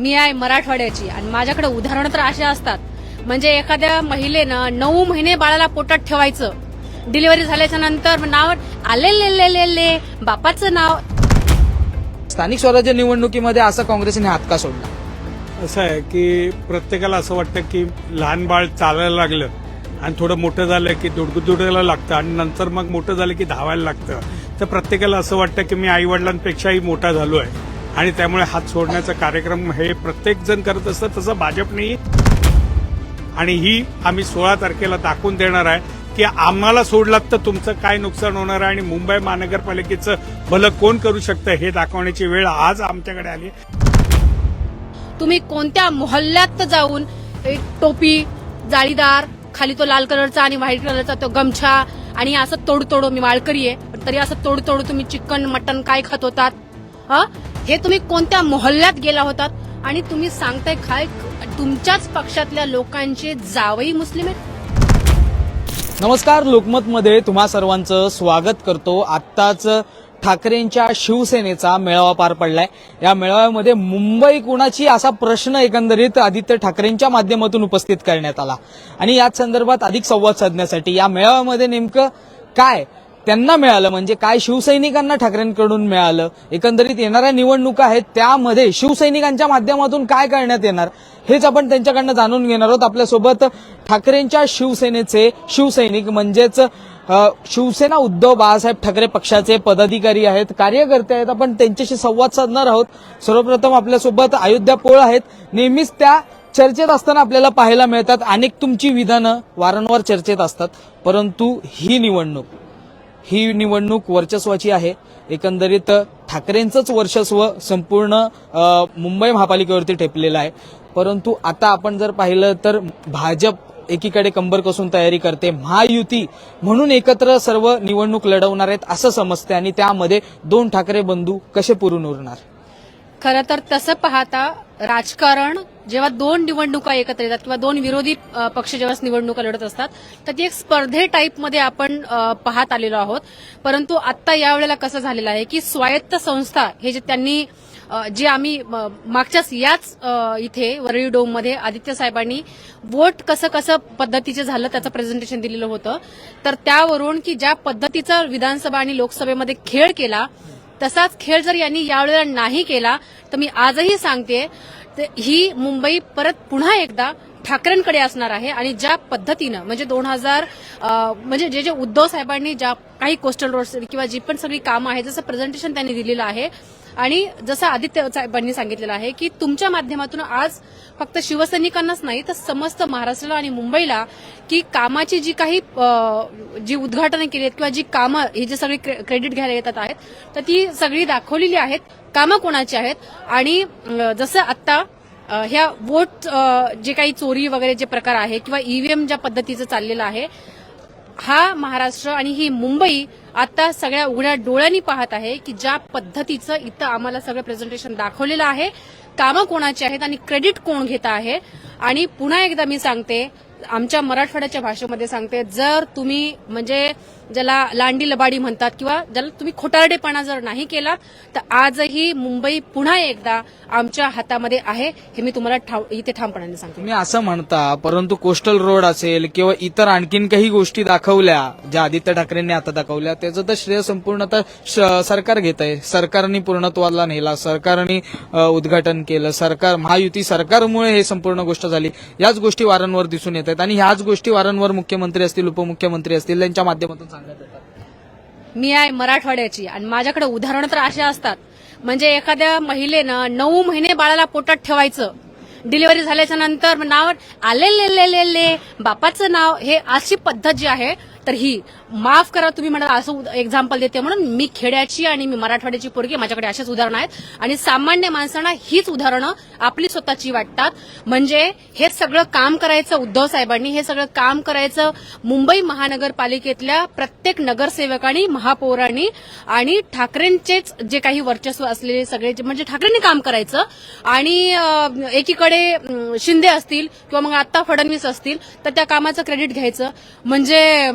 मी आहे मराठवाड्याची आणि माझ्याकडे उदाहरणं तर अशी असतात. म्हणजे एखाद्या महिलेनं नऊ महिने बाळाला पोटात ठेवायचं. डिलिव्हरी झाल्याच्यानंतर नाव आले ले ले ले ले बापाचं नाव. स्थानिक स्वराज्य निवडणुकीमध्ये असं काँग्रेसने हात का सोडला. असं आहे की प्रत्येकाला असं वाटतं की लहान बाळ चालायला लागलं आणि थोडं मोठं झालं की दुडगुदुडायला लागतं आणि नंतर मग मोठं झालं की धावायला लागतं. तर प्रत्येकाला असं वाटतं की मी आई वडिलांपेक्षाही मोठा झालो आहे. आणि त्यामुळे हात सोडण्याचा कार्यक्रम हे प्रत्येक जण करत असतं तसं भाजपनेही आणि ही आम्ही सोळा तारखेला दाखवून देणार आहे की आम्हाला सोडलात तर तुमचं काय नुकसान होणार आहे आणि मुंबई महानगरपालिकेचं भलं कोण करू शकतं हे दाखवण्याची वेळ आज आमच्याकडे आली आहे. तुम्ही कोणत्या मोहल्ल्यात जाऊन एक टोपी जाळीदार खाली तो लाल कलरचा आणि व्हाईट कलरचा तो गमछा आणि असं तोड तोडो मी वाळकरी आहे पण तरी असं तोड तोड तुम्ही चिकन मटन काय खात होतात? हे तुम्ही कोणत्या मोहल्ल्यात गेला होतात आणि तुम्ही सांगताय काय तुमच्याच पक्षातल्या लोकांचे जावई मुस्लिम आहेत? नमस्कार लोकमतमध्ये तुम्हा सर्वांचं स्वागत करतो. आत्ताच ठाकरेंच्या शिवसेनेचा मेळावा पार पडलाय. या मेळाव्यामध्ये मुंबई कुणाची असा प्रश्न एकंदरीत आदित्य ठाकरेंच्या माध्यमातून उपस्थित करण्यात आला. आणि याच संदर्भात अधिक संवाद साधण्यासाठी या मेळाव्यामध्ये नेमकं काय त्यांना मिळालं म्हणजे काय शिवसैनिकांना ठाकरेंकडून मिळालं एकंदरीत येणाऱ्या निवडणुका आहेत त्यामध्ये शिवसैनिकांच्या माध्यमातून काय करण्यात येणार हेच आपण त्यांच्याकडनं जाणून घेणार आहोत. आपल्यासोबत ठाकरेंच्या शिवसेनेचे शिवसैनिक म्हणजेच शिवसेना उद्धव बाळासाहेब ठाकरे पक्षाचे पदाधिकारी आहेत कार्यकर्ते आहेत आपण त्यांच्याशी संवाद साधणार आहोत. सर्वप्रथम आपल्यासोबत अयोध्या पोळ आहेत. नेहमीच त्या चर्चेत असताना आपल्याला पाहायला मिळतात. अनेक तुमची विधानं वारंवार चर्चेत असतात परंतु ही निवडणूक ही निवडणूक वर्चस्वाची आहे. एकंदरीत ठाकरेंचंच वर्चस्व संपूर्ण मुंबई महापालिकेवरती ठेपलेलं आहे. परंतु आता आपण जर पाहिलं तर भाजप एकीकडे कंबर कसून तयारी करते महायुती म्हणून एकत्र सर्व निवडणूक लढवणार आहेत असं समजते आणि त्यामध्ये दोन ठाकरे बंधू कसे पुरून उरणार? खरं तर तसं पाहता राजकारण जेव्हा दोन निवडणुका एकत्र येतात किंवा दोन विरोधी पक्ष जेव्हा निवडणुका लढत असतात तर ती एक स्पर्धे टाईपमध्ये आपण पाहत आलेलो आहोत. परंतु आत्ता यावेळेला कसं झालेलं आहे की स्वायत्त संस्था हे जे त्यांनी जे आम्ही मागच्याच याच इथे वरळी डोममध्ये आदित्य साहेबांनी वोट कसं कसं पद्धतीचं झालं त्याचं प्रेझेंटेशन दिलेलं होतं. तर त्यावरून की ज्या पद्धतीचा विधानसभा आणि लोकसभेमध्ये खेळ केला तसाच खेळ जर यांनी यावेळेला नाही केला तर मी आजही सांगते तर ही मुंबई परत पुन्हा एकदा ठाकरेंकडे असणार आहे आणि ज्या पद्धतीनं म्हणजे दोन हजार म्हणजे जे जे उद्धव साहेबांनी ज्या काही कोस्टल रोड किंवा जी पण सगळी कामं आहेत जसं प्रेझेंटेशन त्यांनी दिलेलं आहे आणि जसं आदित्य साहेबांनी सांगितलेलं आहे की तुमच्या माध्यमातून आज फक्त शिवसैनिकांनाच नाही तर समस्त महाराष्ट्राला आणि मुंबईला की कामाची जी काही जी उद्घाटनं केली आहेत किंवा जी कामं ही जी सगळी क्रे- क्रेडिट घ्यायला येतात आहेत तर ती सगळी दाखवलेली आहेत. कामं कोणाची आहेत? आणि जसं आत्ता ह्या वोट जे काही चोरी वगैरे जे प्रकार आहे किंवा ईव्हीएम ज्या पद्धतीचं चाललेलं आहे हा महाराष्ट्र आणि ही मुंबई आता सगळ्या उघड्या डोळ्यांनी पाहत आहे की ज्या पद्धतीचं इथं आम्हाला सगळं प्रेझेंटेशन दाखवलेलं आहे कामं कोणाची आहेत आणि क्रेडिट कोण घेत आहे. आणि पुन्हा एकदा मी सांगते आमच्या मराठवाड्याच्या भाषेमध्ये सांगते जर तुम्ही म्हणजे ज्याला लांडी लबाडी म्हणतात किंवा ज्याला तुम्ही खोटारडेपणा जर नाही केला तर आजही मुंबई पुन्हा एकदा आमच्या हातामध्ये आहे हे मी तुम्हाला ठाव- इथे ठामपणाने सांगतो. तुम्ही असं म्हणता परंतु कोस्टल रोड असेल किंवा इतर आणखीन काही गोष्टी दाखवल्या ज्या आदित्य ठाकरेंनी आता दाखवल्या त्याचं तर श्रेय संपूर्ण आता श- सरकार घेत आहे. सरकारने पूर्णत्वाला नेला सरकारने उद्घाटन केलं सरकार महायुती सरकारमुळे हे संपूर्ण गोष्ट झाली. याच गोष्टी वारंवार दिसून येत आहेत आणि ह्याच गोष्टी वारंवार मुख्यमंत्री असतील उपमुख्यमंत्री असतील त्यांच्या माध्यमातून सांगत येतात मी आहे मराठवाड्याची आणि माझ्याकडे उदाहरणं तर अशी असतात. म्हणजे एखाद्या महिलेनं नऊ महिने बाळाला पोटात ठेवायचं. डिलिव्हरी झाल्याच्यानंतर नाव आले ले ले ले ले बापाचं नाव हे अशी पद्धत जी आहे तर ही माफ करा तुम्ही मला असं एक्झाम्पल देते म्हणून मी खेड्याची आणि मी मराठवाड्याची पोरगी माझ्याकडे अशीच उदाहरणं आहेत. आणि सामान्य माणसांना हीच उदाहरणं आपली स्वतःची वाटतात. म्हणजे हे सगळं काम करायचं उद्धव साहेबांनी हे सगळं काम करायचं मुंबई महानगरपालिकेतल्या प्रत्येक नगरसेवकांनी महापौरांनी आणि ठाकरेंचेच जे काही वर्चस्व असलेले सगळे जे- म्हणजे ठाकरेंनी काम करायचं. आणि एकीकडे शिंदे असतील किंवा मग आता फडणवीस असतील तर त्या कामाचं क्रेडिट घ्यायचं. म्हणजे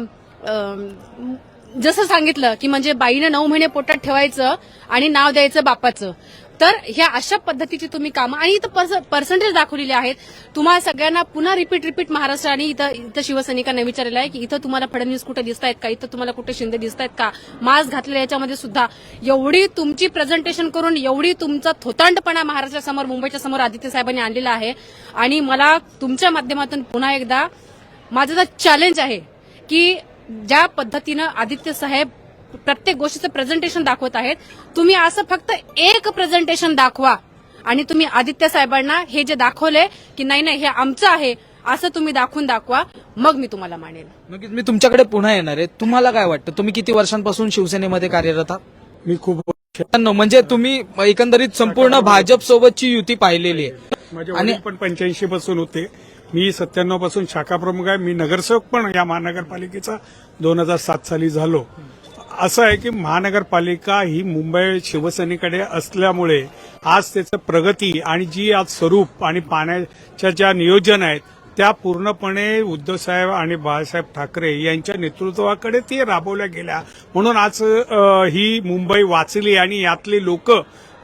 जसं सांगितलं की म्हणजे बाईनं नऊ महिने पोटात ठेवायचं आणि नाव द्यायचं बापाचं. तर ह्या अशा पद्धतीची तुम्ही कामं आणि इथं पर्सेंटेज दाखवलेले आहेत. तुम्हाला सगळ्यांना पुन्हा रिपीट रिपीट महाराष्ट्र आणि इथं इथं शिवसैनिकांना विचारलेलं आहे की इथं तुम्हाला फडणवीस कुठे दिसत आहेत का? इथं तुम्हाला कुठे शिंदे दिसत आहेत का? मास्क घातलेल्या याच्यामध्ये सुद्धा एवढी तुमची प्रेझेंटेशन करून एवढी तुमचा थोतांडपणा महाराष्ट्रासमोर मुंबईच्या समोर आदित्य साहेबांनी आणलेला आहे. आणि मला तुमच्या माध्यमातून पुन्हा एकदा माझं चॅलेंज आहे की ज्या पद्धतीनं आदित्य साहेब प्रत्येक गोष्टीचं प्रेझेंटेशन दाखवत आहेत तुम्ही असं फक्त एक प्रेझेंटेशन दाखवा. आणि तुम्ही आदित्य साहेबांना हे जे दाखवले की नाही नाही हे आमचं आहे असं तुम्ही दाखवून दाखवा. मग मी तुम्हाला मानेल नक्कीच मी तुमच्याकडे पुन्हा येणार आहे. तुम्हाला काय वाटतं? तुम्ही किती वर्षांपासून शिवसेनेमध्ये कार्यरत आहात? मी खूप म्हणजे तुम्ही एकंदरीत संपूर्ण भाजप सोबतची युती पाहिलेली आहे. माझे आणि- पण पंच्याऐंशी पासून होते. मी सत्त्याण्णवपासून शाखा प्रमुख आहे. मी नगरसेवक पण या महानगरपालिकेचा दोन हजार सात साली झालो. असं आहे की महानगरपालिका ही मुंबई शिवसेनेकडे असल्यामुळे आज त्याचं प्रगती आणि जी आज स्वरूप आणि पाण्याच्या ज्या नियोजन आहेत त्या पूर्णपणे उद्धवसाहेब आणि बाळासाहेब ठाकरे यांच्या नेतृत्वाकडे ती राबवल्या गेल्या. म्हणून आज ही मुंबई वाचली आणि यातले लोक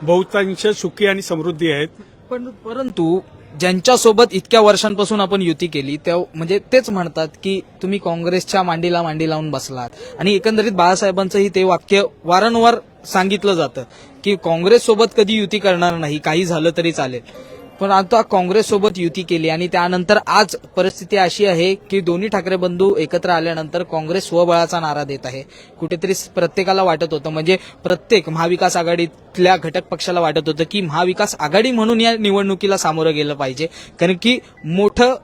बहुतांश सुखी आणि समृद्धी आहेत. पण परंतु ज्यांच्यासोबत इतक्या वर्षांपासून आपण युती केली त्या म्हणजे तेच म्हणतात की तुम्ही काँग्रेसच्या मांडीला मांडी लावून बसलात. आणि एकंदरीत बाळासाहेबांचंही ते वाक्य वारंवार सांगितलं जातं की काँग्रेससोबत कधी युती करणार नाही काही झालं तरी चालेल. पण आता काँग्रेस सोबत युती केली आणि त्यानंतर आज परिस्थिती अशी आहे की दोन्ही ठाकरे बंधू एकत्र आल्यानंतर काँग्रेस स्वबळाचा नारा देत आहे. कुठेतरी प्रत्येकाला वाटत होतं म्हणजे प्रत्येक महाविकास आघाडीतल्या घटक पक्षाला वाटत होतं की महाविकास आघाडी म्हणून या निवडणुकीला सामोरं गेलं पाहिजे. कारण की मोठं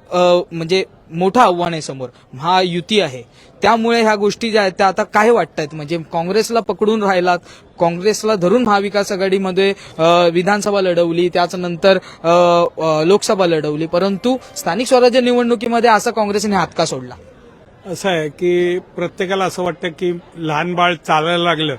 म्हणजे मोठं आव्हान आहे समोर. महायुती आहे. त्यामुळे ह्या गोष्टी ज्या आहेत त्या आता काय वाटतायत? म्हणजे काँग्रेसला पकडून राहिलात काँग्रेसला धरून महाविकास आघाडीमध्ये विधानसभा लढवली त्याचनंतर लोकसभा लढवली. परंतु स्थानिक स्वराज्य निवडणुकीमध्ये असा काँग्रेसने हातका सोडला? असं आहे की प्रत्येकाला असं वाटतं की लहान बाळ चालायला लागलं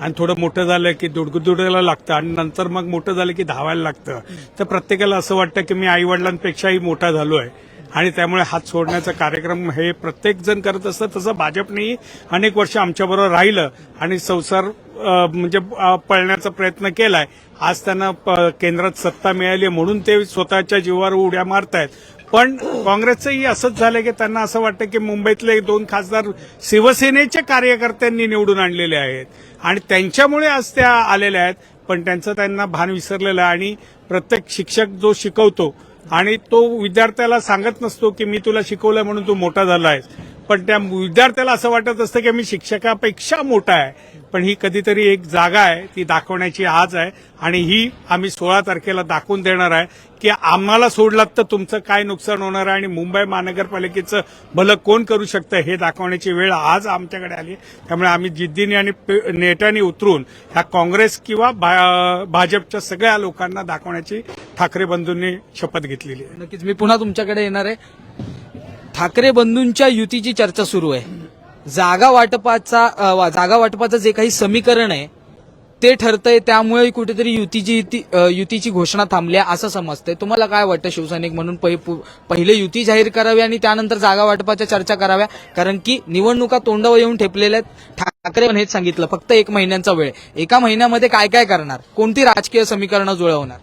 आणि थोडं मोठं झालं की दुडगुदुडायला लागतं आणि नंतर मग मोठं झालं की धावायला लागतं. तर प्रत्येकाला असं वाटतं की मी आई वडिलांपेक्षाही मोठा झालो आहे. आणि त्यामुळे हात सोडण्याचा कार्यक्रम हे प्रत्येक जण करत असतं तसं भाजपनेही अनेक वर्ष आमच्याबरोबर राहिलं आणि संसार म्हणजे पळण्याचा प्रयत्न केलाय. आज त्यांना प- केंद्रात सत्ता मिळाली आहे म्हणून ते स्वतःच्या जीवावर उड्या मारतायत. पण काँग्रेसचंही असंच झालं की त्यांना असं वाटतं की मुंबईतले दोन खासदार शिवसेनेच्या कार्यकर्त्यांनी निवडून आणलेले आहेत. आणि त्यांच्यामुळे आज त्या आलेल्या आहेत पण त्यांचं त्यांना भान विसरलेलं आहे. आणि प्रत्येक शिक्षक जो शिकवतो आणि तो विद्यार्थ्याला सांगत नसतो की मी तुला शिकवलं म्हणून तू मोठा झाला आहेस पण त्या विद्यार्थ्याला असं वाटत असतं की मी शिक्षकापेक्षा मोठा आहे. पण ही कधीतरी एक जागा आहे ती दाखवण्याची आज आहे आणि ही आम्ही सोळा तारखेला दाखवून देणार आहे की आम्हाला सोडलात तर तुमचं काय नुकसान होणार आहे आणि मुंबई महानगरपालिकेचं भलं कोण करू शकतं हे दाखवण्याची वेळ आज आमच्याकडे आली त्यामुळे आम्ही जिद्दीने आणि पे- नेटाने उतरून ह्या काँग्रेस किंवा भाजपच्या सगळ्या लोकांना दाखवण्याची ठाकरे बंधूंनी शपथ घेतलेली आहे. नक्कीच मी पुन्हा तुमच्याकडे येणार आहे. ठाकरे बंधूंच्या युतीची चर्चा सुरू आहे. जागा वाटपाचा जागा वाटपाचं जे काही समीकरण आहे ते ठरतंय त्यामुळे कुठेतरी युतीची युतीची घोषणा थांबली आहे असं समजतंय. तुम्हाला काय वाटतं शिवसैनिक म्हणून पहिले युती जाहीर करावी आणि त्यानंतर जागा वाटपाच्या चर्चा कराव्या? कारण की निवडणुका तोंडावर येऊन ठेपलेल्या आहेत. ठाकरे पण हेच सांगितलं फक्त एक महिन्यांचा वेळ एका महिन्यामध्ये काय काय करणार? कोणती राजकीय समीकरणं जुळवणार?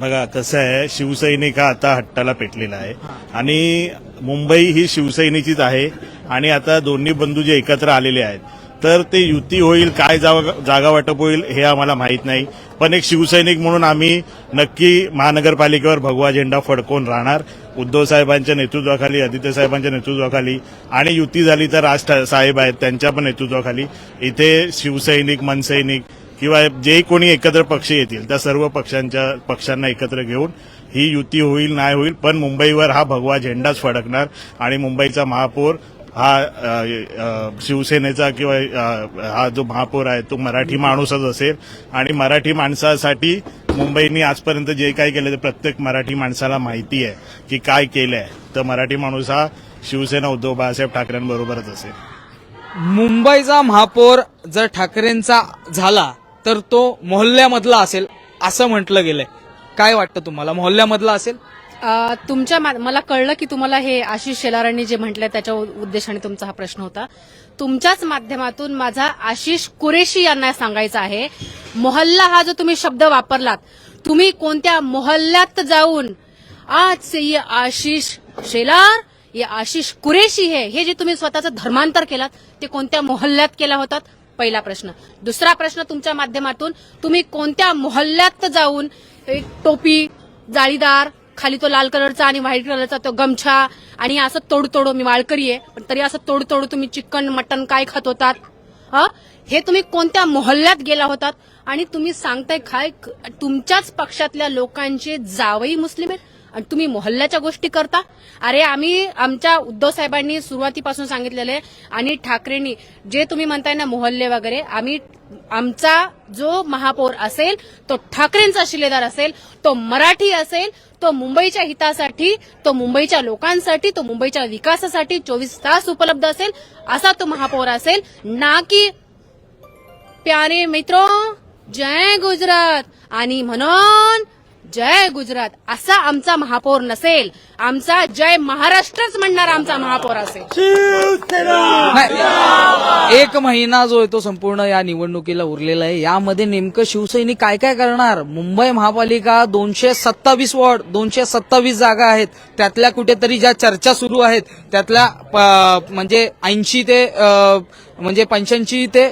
बघा कसं आहे शिवसैनिक हा आता हट्टाला पेटलेला आहे. आणि मुंबई ही शिवसैनिकीच आहे. आणि आता दोन्ही बंधू जे एकत्र आलेले आहेत तर ते युती होईल काय जागा जागा वाटप होईल हे आम्हाला माहीत नाही. पण एक शिवसैनिक म्हणून आम्ही नक्की महानगरपालिकेवर भगवा झेंडा फडकवून राहणार. उद्धव साहेबांच्या नेतृत्वाखाली आदित्य साहेबांच्या नेतृत्वाखाली आणि युती झाली तर राज ठा- साहेब आहेत त्यांच्या पण नेतृत्वाखाली. इथे शिवसैनिक मनसैनिक किंवा जे कोणी एकत्र पक्ष येतील त्या सर्व पक्षांच्या पक्षांना एकत्र घेऊन ही युती होईल नाही होईल. पण मुंबईवर हा भगवा झेंडाच फडकणार आणि मुंबईचा महापौर हा शिवसेनेचा किंवा हा जो महापौर आहे तो मराठी माणूसच असेल. आणि मराठी माणसासाठी मुंबईने आजपर्यंत जे काही केलं ते प्रत्येक मराठी माणसाला माहिती आहे की काय केलंय. तर मराठी माणूस हा शिवसेना उद्धव बाळासाहेब ठाकरेंबरोबरच असेल. मुंबईचा महापौर जर ठाकरेंचा झाला तर तो मोहल्ल्यामधला असेल असं म्हटलं गेलंय. काय वाटतं तुम्हाला? मोहल्ल्यामधला असेल? तुमच्या मा- मला कळलं की तुम्हाला हे आशिष शेलारांनी जे म्हटलंय त्याच्या उद्देशाने तुमचा हा प्रश्न होता. तुमच्याच माध्यमातून माझा आशिष कुरेशी यांना सांगायचा आहे मोहल्ला हा जो तुम्ही शब्द वापरलात तुम्ही कोणत्या मोहल्ल्यात जाऊन आज से ये आशिष शेलार ये आशिष कुरेशी हे हे जे तुम्ही स्वतःचं धर्मांतर केलात ते कोणत्या मोहल्ल्यात केला होतात पहिला प्रश्न. दुसरा प्रश्न तुमच्या माध्यमातून तुम्ही कोणत्या मोहल्ल्यात जाऊन एक टोपी जाळीदार खाली तो लाल कलरचा आणि व्हाईट कलरचा तो गमछा आणि असं तोडतोडू मी वाळकरी आहे पण तरी असं तोडतोडू तुम्ही चिकन मटन काय खात होतात? हं? हे तुम्ही कोणत्या मोहल्ल्यात गेला होतात? आणि तुम्ही सांगताय काय तुमच्याच पक्षातल्या लोकांचे जावई मुस्लिम आहेत? आणि तुम्ही मोहल्ल्याच्या गोष्टी करता? अरे आम्ही आमच्या उद्धव साहेबांनी सुरुवातीपासून सांगितलेले आणि ठाकरेंनी जे तुम्ही म्हणताय ना मोहल्ले वगैरे आम्ही आमचा जो महापौर असेल तो ठाकरेंचा शिलेदार असेल तो मराठी असेल तो मुंबईच्या हितासाठी तो मुंबईच्या लोकांसाठी तो मुंबईच्या विकासासाठी चोवीस तास उपलब्ध असेल असा तो महापौर असेल. ना की प्यारे मित्रो जय गुजरात. आणि म्हणून जय गुजरात असा आमचा महापौर नसेल. आमचा जय महाराष्ट्रच म्हणणार आमचा महापौर असेल. एक महिना जो आहे तो संपूर्ण या निवडणुकीला उरलेला आहे. यामध्ये नेमकं शिवसैनिक काय काय करणार? मुंबई महापालिका दोनशे सत्तावीस वॉर्ड दोनशे सत्तावीस जागा आहेत. त्यातल्या कुठेतरी ज्या चर्चा सुरू आहेत त्यातल्या म्हणजे ऐंशी ते अ, म्हणजे पंच्याऐंशी ते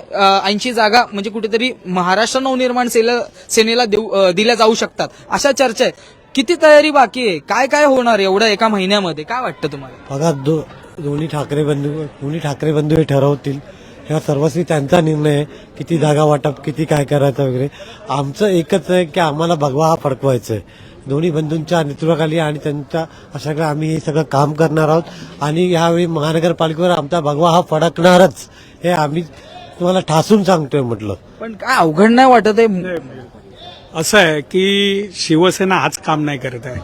ऐंशी जागा म्हणजे कुठेतरी महाराष्ट्र नवनिर्माण सेनेला देऊ दिल्या जाऊ शकतात. अशा चर्चा आहेत. किती तयारी बाकी आहे? काय काय होणार एवढ्या एका महिन्यामध्ये? काय वाटतं तुम्हाला? बघा दो दोन्ही ठाकरे बंधू दोन्ही ठाकरे बंधू हे ठरवतील. ह्या सर्वस्वी त्यांचा निर्णय आहे. किती जागा वाटप किती काय करायचं वगैरे. आमचं एकच आहे की आम्हाला भगवा हा फडकवायचा आहे. दोन्ही बंधूंच्या नेतृत्वाखाली आणि त्यांच्या सगळं आम्ही हे सगळं काम करणार आहोत. आणि यावेळी महानगरपालिकेवर आमचा भगवा हा फडकणारच हे आम्ही तुम्हाला ठासून सांगतोय म्हटलं. पण काय अवघड नाही वाटत आहे? असं आहे की शिवसेना आज काम नाही करत आहे.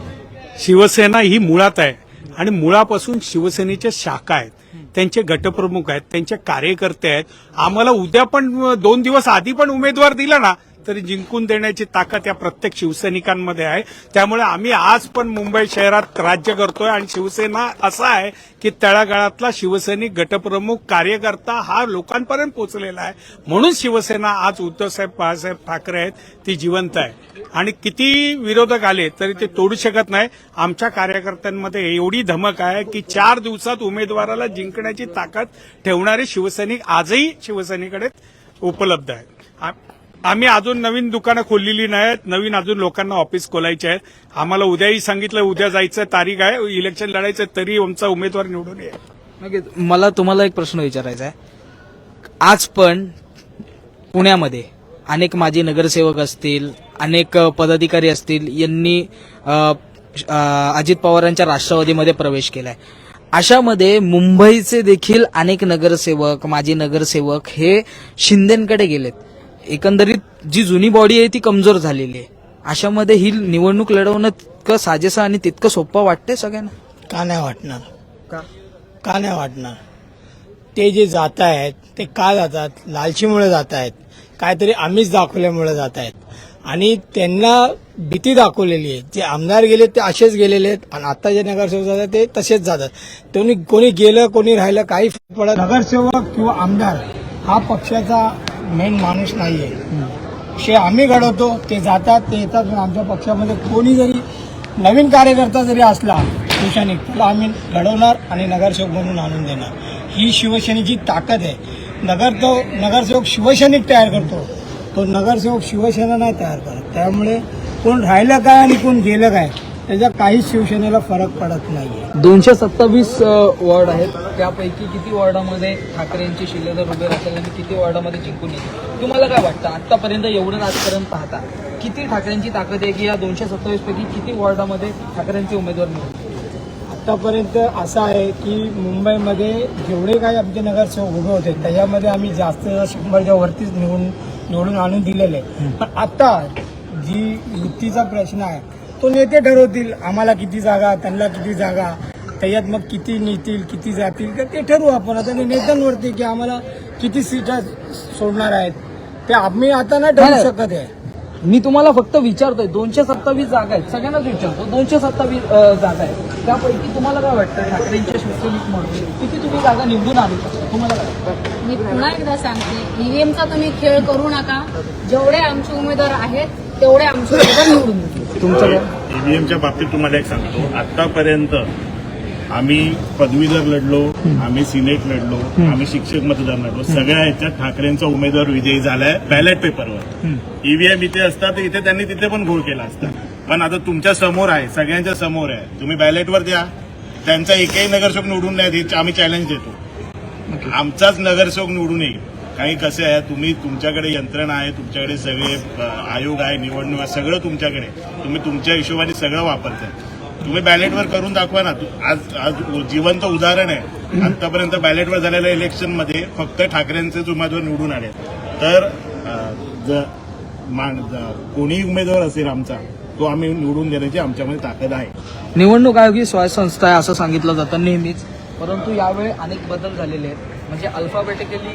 शिवसेना ही मुळात आहे आणि मुळापासून शिवसेनेच्या शाखा आहेत. त्यांचे गटप्रमुख आहेत त्यांचे कार्यकर्ते आहेत. आम्हाला उद्या पण दोन दिवस आधी पण उमेदवार दिला ना तरी जिंकून देण्याची ताकद या प्रत्येक शिवसैनिकांमध्ये आहे. त्यामुळे आम्ही आज पण मुंबई शहरात राज्य करतोय आणि शिवसेना असा आहे की तळागाळातला शिवसैनिक गटप्रमुख कार्यकर्ता हा लोकांपर्यंत पोहोचलेला आहे. म्हणून शिवसेना आज उद्धवसाहेब बाळासाहेब ठाकरे आहेत ती जिवंत आहे. आणि किती विरोधक आले तरी ते तोडू शकत नाही. आमच्या कार्यकर्त्यांमध्ये एवढी धमक आहे की चार दिवसात उमेदवाराला जिंकण्याची ताकद ठेवणारे शिवसैनिक आजही शिवसेनेकडे उपलब्ध आहेत. आम्ही अजून नवीन दुकानं खोललेली नाहीत. नवीन अजून लोकांना ऑफिस खोलायचे आहेत आम्हाला उद्याही सांगितलं उद्या जायचं तारीख आहे. इलेक्शन लढायचं तरी आमचा उमेदवार निवडून येईल. नक्कीच. मला तुम्हाला एक प्रश्न विचारायचा आहे. आज पण पुण्यामध्ये अनेक माजी नगरसेवक असतील अनेक पदाधिकारी असतील यांनी अजित पवारांच्या राष्ट्रवादीमध्ये प्रवेश केलाय. अशामध्ये मुंबईचे देखील अनेक नगरसेवक माजी नगरसेवक हे शिंदेकडे गेलेत. एकंदरीत जी जुनी बॉडी आहे ती कमजोर झालेली आहे. अशामध्ये ही निवडणूक लढवणं तितकं साजेसं आणि तितकं सोपं वाटतंय सगळ्यांना? का नाही वाटणार? का? का नाही वाटणार? ते जे जात आहेत ते का जातात? लालचीमुळे जात आहेत काहीतरी आम्हीच दाखवल्यामुळे जात आहेत आणि त्यांना भीती दाखवलेली आहे. जे आमदार गेले ते असेच गेलेले आहेत. आणि आता जे नगरसेवक जातात ते तसेच जातात. त्यांनी कोणी गेलं कोणी राहिलं काही फरक पडत नगरसेवक किंवा आमदार हा पक्षाचा मेन माणूस नाहीये. विषय आम्ही घडवतो ते जातात ते येतात आमच्या पक्षामध्ये कोणी जरी नवीन कार्यकर्ता जरी असला शिवसैनिक त्याला आम्ही घडवणार आणि नगरसेवक म्हणून आणून देणार. ही शिवसेनेची ताकद आहे. नगर तो नगरसेवक शिवसैनिक तयार करतो. तो नगरसेवक शिवसेना नाही तयार करत. त्यामुळे कोण राहिलं काय आणि कोण गेलं काय त्याचा काहीच शिवसेनेला फरक पडत नाहीये. दोनशे सत्तावीस वॉर्ड आहेत. त्यापैकी किती वॉर्डामध्ये ठाकरेंची शिलेदार उभे राहतील आणि किती वॉर्डामध्ये जिंकून येतील? तुम्हाला काय वाटतं? आतापर्यंत एवढं आजपर्यंत पाहता किती ठाकरेंची ताकद आहे की या दोनशे सत्तावीस पैकी किती वॉर्डामध्ये ठाकरेंचे उमेदवार निवडतील आतापर्यंत असं आहे की मुंबईमध्ये जेवढे काही आमचे नगरसेवक उभे होते त्याच्यामध्ये आम्ही जास्त शंभरच्या वरतीच निवडून निवडून आणून दिलेले. आहे. पण आता जी युतीचा प्रश्न आहे तो नेते ठरवतील आम्हाला किती जागा त्यांना किती जागा त्याच्यात मग किती नेतील किती जातील तर ते ठरवू आपण. आता नेत्यांवरती की आम्हाला किती सीटा सोडणार आहेत ते आम्ही आता नाही ठरवू शकत आहे. मी तुम्हाला फक्त विचारतोय दोनशे सत्तावीस जागा आहेत सगळ्यांनाच विचारतो दोनशे सत्तावीस जागा आहेत. त्यापैकी तुम्हाला काय वाटतं ठाकरेंच्या शिवसेनेत म्हणून किती तुम्ही जागा निवडून आणू शकता? तुम्हाला काय वाटतं? मी पुन्हा एकदा सांगते ईव्हीएमचा तुम्ही खेळ करू नका. जेवढे आमचे उमेदवार आहेत तेवढे आमचे निवडून. तुमचं? ईव्हीएमच्या बाबतीत तुम्हाला एक सांगतो. आतापर्यंत आम्ही पदवीधर लढलो आम्ही सिनेट लढलो आम्ही शिक्षक मतदार लढलो. सगळ्या ह्याच्यात ठाकरेंचा उमेदवार विजयी झालाय बॅलेट पेपरवर ईव्हीएम इथे असतात तर इथे त्यांनी तिथे पण घोळ केला असता. पण आता तुमच्यासमोर आहे सगळ्यांच्या समोर आहे. तुम्ही बॅलेटवर द्या. त्यांचा एकही नगरसेवक निवडून नाही आम्ही चॅलेंज देतो. आमचाच नगरसेवक निवडून येईल. काही कसे आहे? तुम्ही तुमच्याकडे यंत्रणा आहे तुमच्याकडे सगळे आयोग आहे निवडणूक आहे सगळं तुमच्याकडे. तुम्ही तुमच्या हिशोबाने सगळं वापरताय. तुम्ही बॅलेटवर करून दाखवा ना. तू- आज आज जिवंत उदाहरण आहे. आतापर्यंत बॅलेटवर झालेल्या इलेक्शनमध्ये फक्त ठाकरेंचेच उमेदवार निवडून आले. तर अ, कोणीही उमेदवार असेल आमचा तो आम्ही निवडून देण्याची आमच्यामध्ये ताकद आहे. निवडणूक आयोग ही स्वायत्त आहे असं सांगितलं जातं नेहमीच. परंतु यावेळी अनेक बदल झालेले आहेत. म्हणजे अल्फाबेटिकली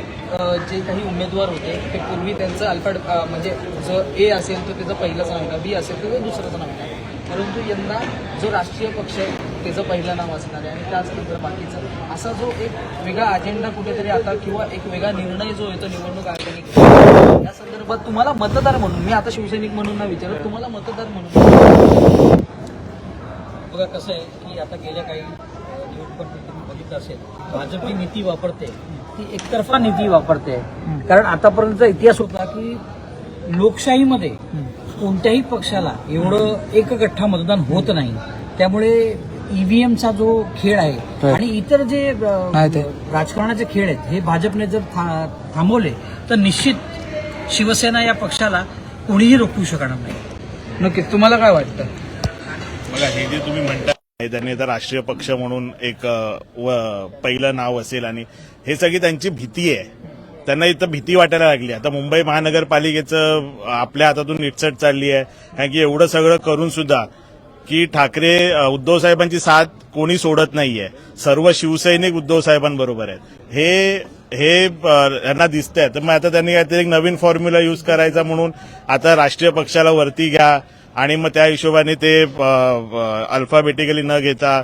जे काही उमेदवार होते ते पूर्वी त्यांचं अल्फा म्हणजे जर ए असेल तर त्याचं पहिलंच नाव आहे बी असेल तर दुसरंच नाव येणार परंतु यंदा जो राष्ट्रीय पक्ष आहे त्याचं पहिलं नाव असणार आहे आणि त्याचनंतर बाकीचं. असा जो एक वेगळा अजेंडा कुठेतरी आता किंवा एक वेगळा निर्णय जो येतो निवडणूक आयोगाने या संदर्भात तुम्हाला मतदार म्हणून मी आता शिवसैनिक म्हणून ना विचारत तुम्हाला मतदार म्हणून. बघा कसं आहे की आता गेल्या काही निवडणूक बघितलं असेल. भाजप जी नीती वापरते ती एकतर्फा नीती वापरते. कारण आतापर्यंतचा इतिहास होता की लोकशाहीमध्ये कोणत्याही पक्षाला एवढं एक गठ्ठा मतदान होत नाही. त्यामुळे ईव्हीएमचा जो खेळ आहे आणि इतर जे. राजकारणाचे खेळ आहेत हे भाजपने जर थांबवले तर निश्चित शिवसेना या पक्षाला कोणीही रोखू शकणार नाही. नक्कीच तुम्हाला काय वाटतं? बघा हे जे तुम्ही म्हणता त्यांनी तर राष्ट्रीय पक्ष म्हणून एक व- पहिलं नाव असेल आणि हे सगळी त्यांची भीती आहे. त्यांना इथं भीती वाटायला लागली. आता मुंबई महानगरपालिकेचं आपल्या हातातून निटसट चालली आहे. कारण की एवढं सगळं करून सुद्धा की ठाकरे उद्धव साहेबांची साथ कोणी सोडत नाहीये. सर्व शिवसैनिक उद्धव साहेबांबरोबर आहेत. हे हे यांना दिसतंय. तर मग आता त्यांनी काहीतरी एक नवीन फॉर्म्युला युज करायचा म्हणून आता राष्ट्रीय पक्षाला वरती घ्या. आणि मग त्या हिशोबाने ते अल्फाबेटिकली न घेता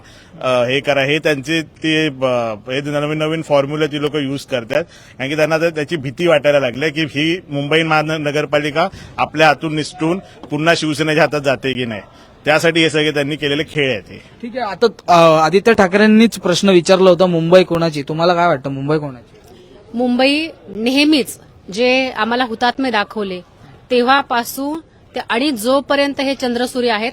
हे करा. हे त्यांचे ते हे नवीन नवीन फॉर्म्युला ती लोक युज करतात. कारण की त्यांना त्याची भीती वाटायला लागली की ही मुंबई महानगरपालिका आपल्या हातून निसटून पुन्हा शिवसेनेच्या हातात जाते की नाही. त्यासाठी हे सगळे त्यांनी केलेले खेळ आहेत हे. ठीक आहे. आता आदित्य ठाकरेंनीच प्रश्न विचारला होता मुंबई कोणाची? तुम्हाला काय वाटतं मुंबई कोणाची? मुंबई नेहमीच जे आम्हाला हुतात्मे दाखवले तेव्हापासून आणि जोपर्यंत हे चंद्रसूर्य आहेत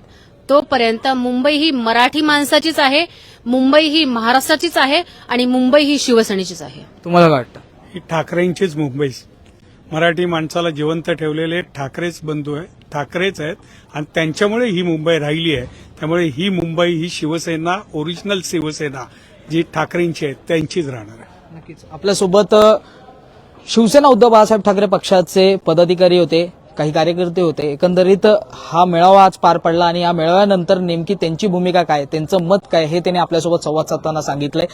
तोपर्यंत मुंबई ही मराठी माणसाचीच आहे मुंबई ही महाराष्ट्राचीच आहे आणि मुंबई ही शिवसेनेचीच आहे. तुम्हाला काय वाटतं? ही ठाकरेंचीच मुंबई. मराठी माणसाला जिवंत ठेवलेले ठाकरेच बंधू आहेत ठाकरेच आहेत आणि त्यांच्यामुळे ही मुंबई राहिली आहे. त्यामुळे ही मुंबई ही शिवसेना ओरिजिनल शिवसेना जी ठाकरेंची आहे त्यांचीच राहणार आहे. नक्कीच. आपल्यासोबत शिवसेना उद्धव बाळासाहेब ठाकरे पक्षाचे पदाधिकारी होते. काही कार्यकर्ते होते. एकंदरीत हा मेळावा आज पार पडला आणि या मेळाव्यानंतर नेमकी त्यांची भूमिका काय त्यांचं मत काय हे त्यांनी आपल्यासोबत संवाद साधताना सांगितलंय.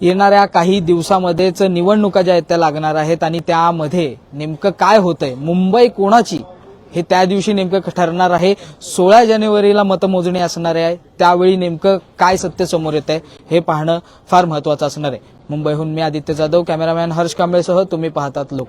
येणाऱ्या काही दिवसामध्येच निवडणुका ज्या आहेत त्या लागणार आहेत आणि त्यामध्ये नेमकं काय होतंय मुंबई कोणाची हे त्या दिवशी नेमकं ठरणार आहे. सोळा जानेवारीला मतमोजणी असणार आहे. त्यावेळी नेमकं काय सत्य समोर येत आहे हे पाहणं फार महत्वाचं असणार आहे. मुंबईहून मी आदित्य जाधव कॅमेरामॅन हर्ष कांबळेसह तुम्ही पाहतात लोक